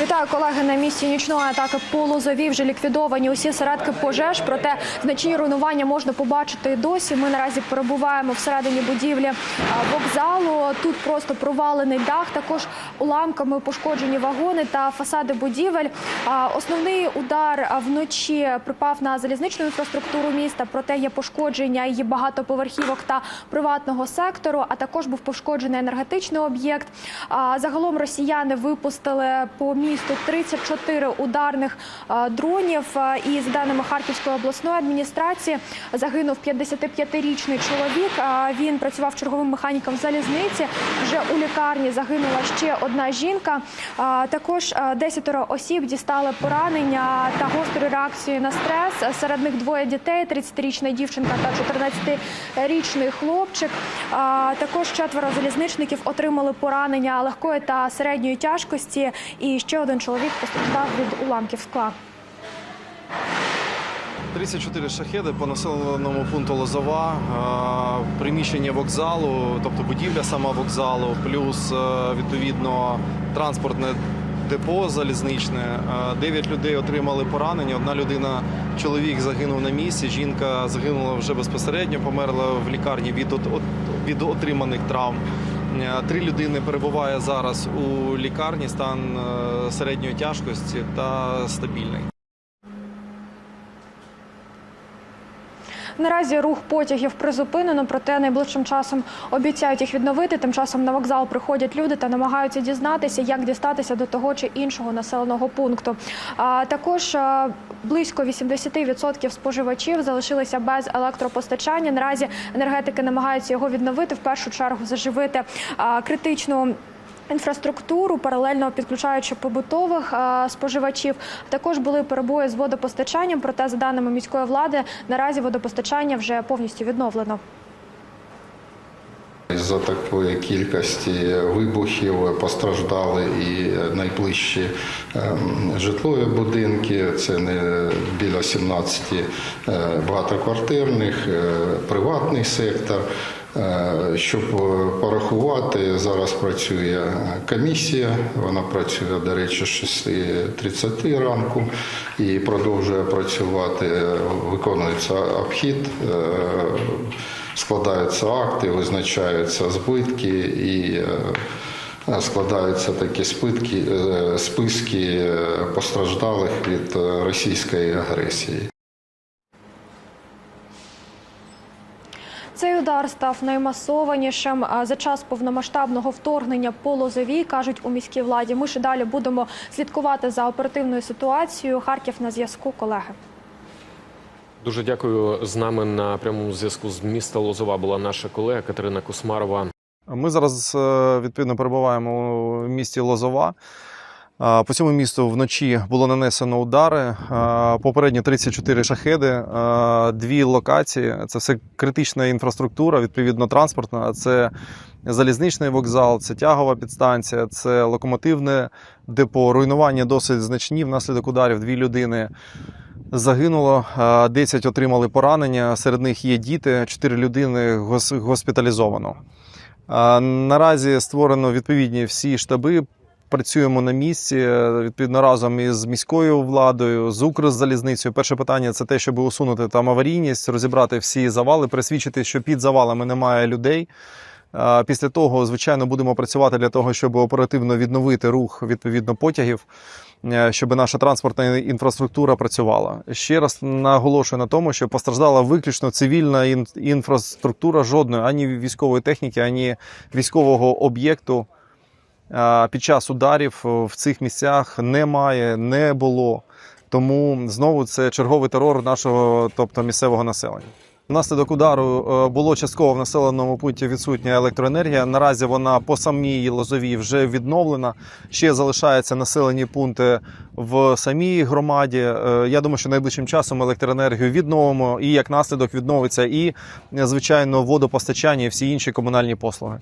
Вітаю колеги на місці нічної атаки по Лозові. Вже ліквідовані усі середки пожеж. Проте значні руйнування можна побачити і досі. Ми наразі перебуваємо всередині будівлі вокзалу. Тут просто провалений дах. Також уламками пошкоджені вагони та фасади будівель. Основний удар вночі припав на залізничну інфраструктуру міста. Проте є пошкодження її багатоповерхівок та приватного сектору. А також був пошкоджений енергетичний об'єкт. Загалом росіяни випустили по місту 34 ударних дронів. І за даними Харківської обласної адміністрації загинув 55-річний чоловік. Він працював черговим механіком залізниці. Вже у лікарні загинула ще одна жінка. Також а, 10 осіб дістали поранення та гострі реакції на стрес. Серед них двоє дітей: 30-річна дівчинка та 14-річний хлопчик. Також четверо залізничників отримали поранення легкої та середньої тяжкості. І ще один чоловік постраждав від уламків скла. 34 шахеди по населеному пункту Лозова, е, приміщення вокзалу, тобто будівля сама вокзалу, плюс е, відповідно транспортне депо залізничне. Е, Дев'ять людей отримали поранення. Одна людина, чоловік загинув на місці. Жінка загинула вже безпосередньо, померла в лікарні від, від отриманих травм. Е, Три людини перебуває зараз у лікарні, стан е, середньої тяжкості та стабільний. Наразі рух потягів призупинено, проте найближчим часом обіцяють їх відновити. Тим часом на вокзал приходять люди та намагаються дізнатися, як дістатися до того чи іншого населеного пункту. А також близько 80% споживачів залишилися без електропостачання. Наразі енергетики намагаються його відновити в першу чергу заживити критичну. Інфраструктуру паралельно підключаючи побутових споживачів. Також були перебої з водопостачанням. Проте, за даними міської влади, наразі водопостачання вже повністю відновлено. Із-за такої кількості вибухів постраждали і найближчі ем, житлові будинки. Це не біля 17 е, багатоквартирних, е, приватний сектор. Е, Щоб е, порахувати, зараз працює комісія. Вона працює, до речі, з 6.30 ранку і продовжує працювати. Виконується обхід. е, складаються акти, визначаються збитки і е, складаються такі спитки, е, списки е, постраждалих від е, російської агресії. Цей удар став наймасованішим за час повномасштабного вторгнення по Лозовій, кажуть у міській владі. Ми ще далі будемо слідкувати за оперативною ситуацією. Харків на зв'язку, колеги. Дуже дякую. З нами на прямому зв'язку з міста Лозова була наша колега Катерина Кусмарова. Ми зараз е, відповідно перебуваємо у місті Лозова. По цьому місту вночі було нанесено удари. Попередньо 34 шахеди, дві локації. Це все критична інфраструктура, відповідно транспортна. Це залізничний вокзал, це тягова підстанція, це локомотивне депо. Руйнування досить значні. Внаслідок ударів дві людини загинуло, е, 10 отримали поранення. Серед них є діти, 4 людини гос- госпіталізовано. Наразі створено відповідні всі штаби. Працюємо на місці е, відповідно разом із міською владою, з Укрзалізницею. Перше питання це те, щоб усунути там аварійність, розібрати всі завали, пересвідчити, що під завалами немає людей. Після того, звичайно, будемо працювати для того, щоб оперативно відновити рух відповідно потягів, е, щоб наша транспортна інфраструктура працювала. Ще раз наголошую на тому, що постраждала виключно цивільна ін- інфраструктура жодної ані військової техніки, ані військового об'єкту під час ударів в цих місцях немає, не було. Тому знову це черговий терор нашого, тобто місцевого населення. Внаслідок удару е, було частково в населеному пункті відсутня електроенергія. Наразі вона по самій Лозовій вже відновлена. Ще залишаються населені пункти в самій громаді. Е, Я думаю, що найближчим часом електроенергію відновимо і як наслідок відновиться і е, звичайно водопостачання і всі інші комунальні послуги.